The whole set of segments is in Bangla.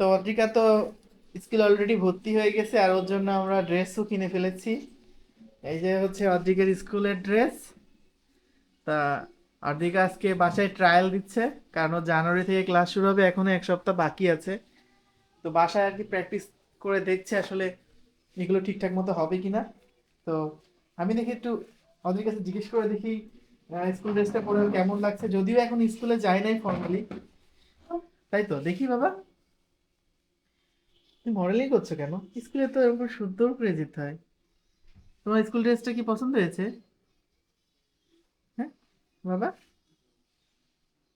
তো অদ্রিকা তো স্কুল অলরেডি ভর্তি হয়ে গেছে, আর ওর জন্য আমরা ড্রেসও কিনে ফেলেছি। এই যে হচ্ছে অদ্রিকার স্কুলের ড্রেস তা অদ্রিকা আজকে বাসায় ট্রায়াল দিচ্ছে, কারণ জানুয়ারি থেকে ক্লাস শুরু হবে, এখনও এক সপ্তাহ বাকি আছে। তো বাসায় আর কি প্র্যাকটিস করে দেখছে আসলে এগুলো ঠিকঠাক মতো হবে কিনা। তো আমি দেখি একটু অদ্রির কাছে জিজ্ঞেস করে দেখি স্কুল ড্রেসটা পরে কেমন লাগছে? যদিও এখন স্কুলে যায় নাই ফর্মালি তাই তো? দেখি বাবা। তুমি মডেলিং করছ কেন? স্কুলে তো এরকম সুন্দর করে যেতে হয়। তোমার স্কুল ড্রেসটা কি পছন্দ হয়েছে? হ্যাঁ? বাবা?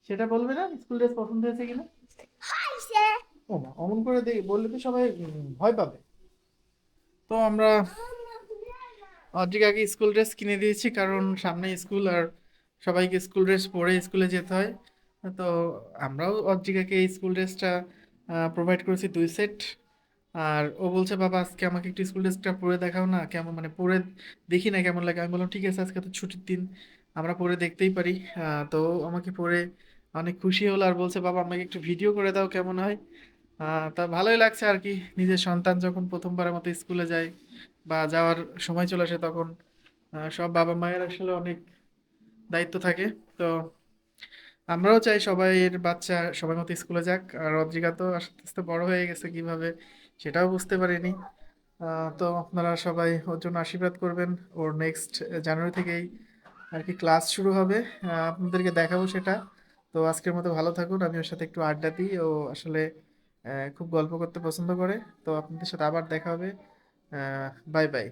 সেটা বলবে না স্কুল ড্রেস পছন্দ হয়েছে কিনা? ও মা অমন করে দেখি বললে তো সবাই ভয় পাবে। তো আমরা অদ্রিকাকে স্কুল ড্রেস কিনে দিয়েছি কারণ সামনে স্কুল আর সবাইকে স্কুল ড্রেস পরে স্কুলে যেতে হয়। তো আমরাও অদ্রিকাকে এই স্কুল ড্রেসটা প্রোভাইড করেছি দুই সেট। আর ও বলছে, বাবা, আজকে আমাকে একটু স্কুল ড্রেসটা পরে দেখাও না, কেমন মানে পরে দেখি না কেমন লাগে। আমি বললাম, ঠিক আছে, আজকে তো ছুটির দিন, আমরা পরে দেখতেই পারি। তো আমাকে পরে অনেক খুশি হলো আর বলছে, বাবা, আমাকে একটু ভিডিও করে দাও কেমন হয়। তা ভালোই লাগছে আর কি, নিজের সন্তান যখন প্রথমবারের মতো স্কুলে যায় বা যাওয়ার সময় চলে আসে তখন সব বাবা মায়ের আসলে অনেক দায়িত্ব থাকে। তো আমরাও চাই সবাইয়ের বাচ্চা সময় মতো স্কুলে যাক। আর অদ্রিকা তো আস্তে আস্তে বড় হয়ে গেছে কীভাবে সেটাও বুঝতে পারিনি। তো আপনারা সবাই ওর জন্য আশীর্বাদ করবেন ওর নেক্সট জানুয়ারি থেকেই আর কি ক্লাস শুরু হবে। আপনাদেরকে দেখাবো সেটা। তো আজকের মতো ভালো থাকুন। আমি ওর সাথে একটু আড্ডা দিই। ও আসলে খুব গল্প করতে পছন্দ করে। তো আপনাদের সাথে আবার দেখা হবে। Bye bye